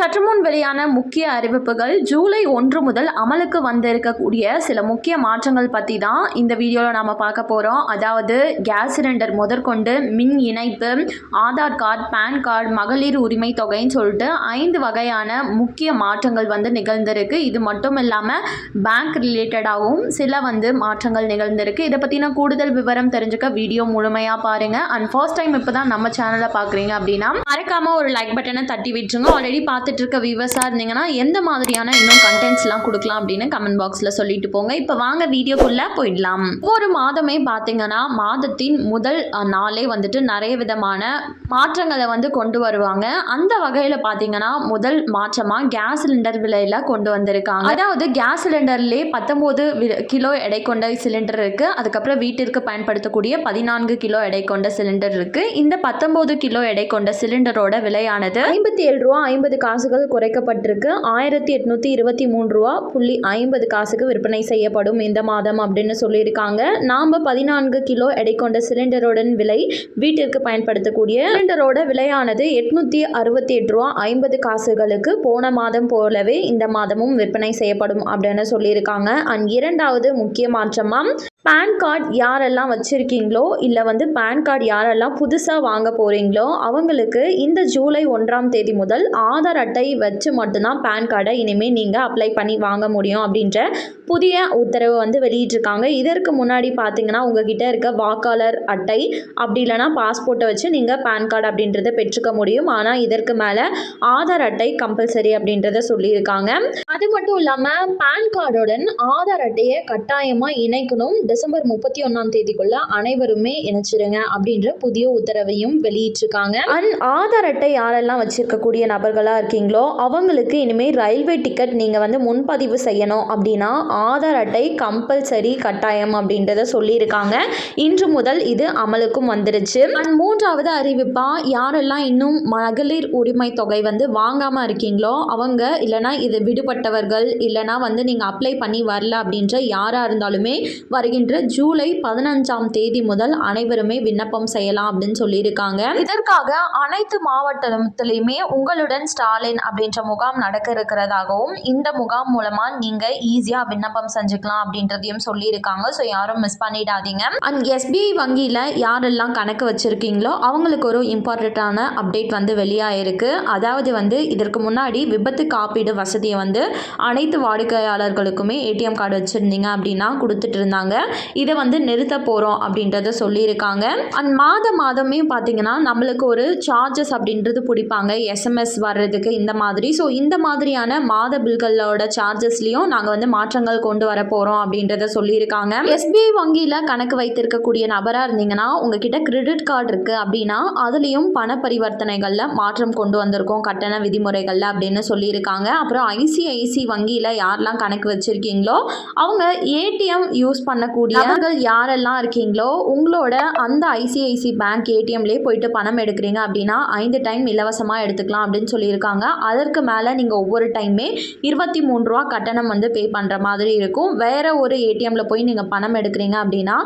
சற்று முன் வெளியான முக்கிய அறிவிப்புகள் ஜூலை ஒன்று முதல் அமலுக்கு வந்திருக்கக்கூடிய சில முக்கிய மாற்றங்கள் பற்றி தான் இந்த வீடியோவில் நாம் பார்க்க போகிறோம் அதாவது கேஸ் சிலிண்டர் முதற்கொண்டு மின் இணைப்பு ஆதார் கார்டு பேன் கார்டு மகளிர் உரிமை தொகைன்னு சொல்லிட்டு ஐந்து வகையான முக்கிய மாற்றங்கள் வந்து நிகழ்ந்திருக்கு. இது மட்டும் இல்லாமல் பேங்க் ரிலேட்டடாகவும் சில வந்து மாற்றங்கள் நிகழ்ந்திருக்கு. இதை பற்றின கூடுதல் விவரம் தெரிஞ்சுக்க வீடியோ முழுமையாக பாருங்கள் அண்ட் ஃபர்ஸ்ட் டைம் இப்போ தான் நம்ம சேனலை பார்க்குறீங்க அப்படின்னா மறக்காமல் ஒரு லைக் பட்டனை தட்டி விட்டுருங்க. ஆல்ரெடி பார்த்து இருக்க வியூவர்ஸாக இருந்தீங்கன்னா எந்த மாதிரியான இன்னும் கண்டென்ட்ஸ்லாம் கொடுக்கலாம் அப்படின்னு கமெண்ட் பாக்ஸில் சொல்லிட்டு போங்க. இப்போ வாங்க வீடியோக்குள்ளே போயிடலாம். ஒவ்வொரு மாதமே பார்த்தீங்கன்னா மாதத்தின் முதல் நாளே வந்துட்டு நிறைய விதமான மாற்றங்களை வந்து கொண்டு வருவாங்க. அந்த வகையில் பார்த்தீங்கன்னா முதல் மாற்றமாக கேஸ் சிலிண்டர் விலையில் கொண்டு வந்திருக்காங்க. அதாவது கேஸ் சிலிண்டர்லேயே பத்தொம்போது கிலோ எடை கொண்ட சிலிண்டர் இருக்குது அதுக்கப்புறம் வீட்டிற்கு பயன்படுத்தக்கூடிய பதினான்கு கிலோ எடை கொண்ட சிலிண்டர் இருக்குது இந்த பத்தொம்போது கிலோ எடை கொண்ட சிலிண்டரோட விலையானது ஐம்பத்தி ஏழு ரூபா ஐம்பது காசு காசுகள் குறைக்கப்பட்டிருக்கு. ஆயிரத்தி எட்நூற்றி இருபத்தி மூணு ரூபா புள்ளி ஐம்பது காசுக்கு விற்பனை செய்யப்படும் இந்த மாதம் அப்படின்னு சொல்லியிருக்காங்க. நாம் பதினான்கு கிலோ எடை கொண்ட சிலிண்டருடன் விலை வீட்டிற்கு பயன்படுத்தக்கூடிய சிலிண்டரோட விலையானது எட்நூற்றி அறுபத்தி எட்டு ரூபா ஐம்பது காசுகளுக்கு போன மாதம் போலவே இந்த மாதமும் விற்பனை செய்யப்படும் அப்படின்னு சொல்லியிருக்காங்க. அண்ட் இரண்டாவது முக்கிய மாற்றமாக பேன் கார்டு யாரெல்லாம் வச்சுருக்கீங்களோ இல்லை வந்து பேன் கார்டு யாரெல்லாம் புதுசாக வாங்க போகிறீங்களோ அவங்களுக்கு இந்த ஜூலை ஒன்றாம் தேதி முதல் ஆதார் அட்டை வச்சு மட்டும்தான் பேன் கார்டை இனிமேல் நீங்கள் அப்ளை பண்ணி வாங்க முடியும் அப்படின்ற புதிய உத்தரவு வந்து வெளியிட்டிருக்காங்க. இதற்கு முன்னாடி பார்த்தீங்கன்னா உங்ககிட்ட இருக்க வாக்காளர் அட்டை அப்படி இல்லைனா பாஸ்போர்ட்டை வச்சு நீங்கள் பேன் கார்டு அப்படின்றத பெற்றுக்க முடியும். ஆனால் இதற்கு மேலே ஆதார் அட்டை கம்பல்சரி அப்படின்றத சொல்லியிருக்காங்க. அது மட்டும் இல்லாமல் பேன் கார்டுடன் ஆதார் அட்டையை கட்டாயமாக இணைக்கணும். டிசம்பர் முப்பத்தி ஒன்றாம் தேதிக்குள்ள அனைவருமே இணைச்சிருங்க அப்படின்ற புதிய உத்தரவையும் வெளியிட்டிருக்காங்க. அண்ட் ஆதார் அட்டை யாரெல்லாம் வச்சிருக்கக்கூடிய நபர்களாக இருக்கீங்களோ அவங்களுக்கு இனிமேல் ரயில்வே டிக்கெட் நீங்கள் வந்து முன்பதிவு செய்யணும் அப்படின்னா ஆதார் அட்டை கம்பல்சரி கட்டாயம் அப்படின்றத சொல்லியிருக்காங்க. இன்று முதல் இது அமலுக்கும் வந்துருச்சு. அண்ட் மூன்றாவது அறிவிப்பா யாரெல்லாம் இன்னும் மகளிர் உரிமை தொகை வந்து வாங்காமல் இருக்கீங்களோ அவங்க இல்லைனா இது விடுபட்டவர்கள் இல்லைனா வந்து நீங்கள் அப்ளை பண்ணி வரல அப்படின்ற யாராக இருந்தாலுமே வருகின்ற ஜூலை பதினஞ்சாம் தேதி முதல் அனைவருமே விண்ணப்பம் செய்யலாம் அப்படின்னு சொல்லியிருக்காங்க. இதற்காக அனைத்து மாவட்டத்திலையுமே உங்களுடன் ஸ்டாலின் அப்படின்ற முகாம் நடக்க இருக்கிறதாகவும் இந்த முகாம் மூலமாக நீங்கள் ஈஸியாக விண்ணப்பம் செஞ்சுக்கலாம் அப்படின்றதையும் சொல்லியிருக்காங்க. ஸோ யாரும் மிஸ் பண்ணிடாதீங்க. அண்ட் எஸ்பிஐ வங்கியில் யாரெல்லாம் கணக்கு வச்சுருக்கீங்களோ அவங்களுக்கு ஒரு இம்பார்ட்டண்ட்டான அப்டேட் வந்து வெளியாயிருக்கு. அதாவது வந்து இதற்கு முன்னாடி விபத்து காப்பீடு வசதியை வந்து அனைத்து வாடிக்கையாளர்களுக்குமே ஏடிஎம் கார்டு வச்சுருந்தீங்க அப்படின்னா கொடுத்துட்டு இருந்தாங்க. இதை வந்து நிறுத்த போகிறோம் அப்படின்றத சொல்லியிருக்காங்க. அண்ட் மாத மாதமே பார்த்தீங்கன்னா நம்மளுக்கு ஒரு சார்ஜஸ் அப்படின்றது பிடிப்பாங்க. எஸ்எம்எஸ் வர்றதுக்கு இந்த மாதிரி. ஸோ இந்த மாதிரியான மாத பில்களோட சார்ஜஸ்லையும் நாங்கள் வந்து மாற்றங்கள் கொண்டு வர போகிறோம் அப்படின்றத சொல்லியிருக்காங்க. எஸ்பிஐ வங்கியில் கணக்கு வைத்திருக்கக்கூடிய நபராக இருந்தீங்கன்னா உங்ககிட்ட கிரெடிட் கார்டு இருக்குது அப்படின்னா அதுலேயும் பண பரிவர்த்தனைகளில் மாற்றம் கொண்டு வந்திருக்கோம் கட்டண விதிமுறைகளில் அப்படின்னு சொல்லியிருக்காங்க. அப்புறம் ஐசிஐசி வங்கியில் யாரெல்லாம் கணக்கு வச்சுருக்கீங்களோ அவங்க ஏடிஎம் யூஸ் பண்ணக்கூடிய நபர்கள் யாரெல்லாம் இருக்கீங்களோ உங்களோட அந்த ஐசிஐசி பேங்க் ஏடிஎம்லேயே போயிட்டு பணம் எடுக்கிறீங்க அப்படின்னா ஐந்து டைம் இலவசமாக எடுத்துக்கலாம் அப்படின்னு சொல்லியிருக்காங்க. அதற்கு மேலே நீங்கள் ஒவ்வொரு டைமே இருபத்தி மூணு ரூபா கட்டணம் வந்து பே பண்ணுற மாதிரி இருக்கும். வேறு ஒரு ஏடிஎம்மில் போய் நீங்கள் பணம் எடுக்கிறீங்க அப்படின்னா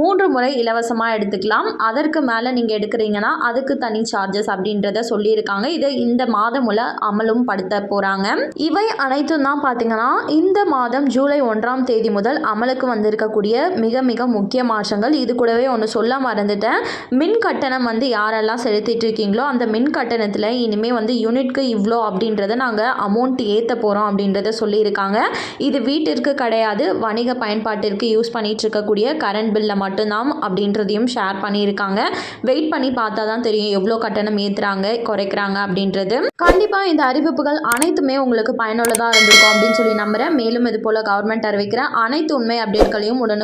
மூன்று முறை இலவசமாக எடுத்துக்கலாம். அதற்கு மேலே நீங்கள் எடுக்கிறீங்கன்னா அதுக்கு தனி சார்ஜஸ் அப்படின்றத சொல்லியிருக்காங்க. இது இந்த மாதம் உள்ள அமலும் படுத்த போகிறாங்க இவை அனைத்தும் தான் பார்த்தீங்கன்னா இந்த மாதம் ஜூலை ஒன்றாம் தேதி முதல் அமலுக்கு வந்திருக்கக்கூடிய மிக மிக முக்கிய மாற்றங்கள். இது கூடவே ஒன்று சொல்ல மறந்துட்டேன். மின் கட்டணம் வந்து யாரெல்லாம் செலுத்திட்டு இருக்கீங்களோ அந்த மின் கட்டணத்தில் இனிமேல் வந்து யூனிட்க்கு இவ்வளோ அப்படின்றத நாங்கள் அமௌண்ட் ஏற்ற போகிறோம் அப்படின்றத சொல்லியிருக்காங்க. இது வீட்டிற்கு கிடையாது. வணிக பயன்பாட்டிற்கு யூஸ் பண்ணிட்டு இருக்கக்கூடிய கரண்ட் பில்லை மட்டும்தான் அப்படின்றதையும் ஷேர் பண்ணியிருக்காங்க. வெயிட் பண்ணி பார்த்தா தான் தெரியும் எவ்வளோ கட்டணம் ஏற்றுறாங்க குறைக்கிறாங்க அப்படின்றது. கண்டிப்பாக இந்த அறிவிப்புகள் அனைத்துமே உங்களுக்கு பயனுள்ளதாக இருந்திருக்கும் அப்படின்னு சொல்லி நம்புகிறேன் மேலும் இது போல் கவர்மெண்ட் அறிவிக்கிற அனைத்து உண்மை அப்டேட்களையும் உடனே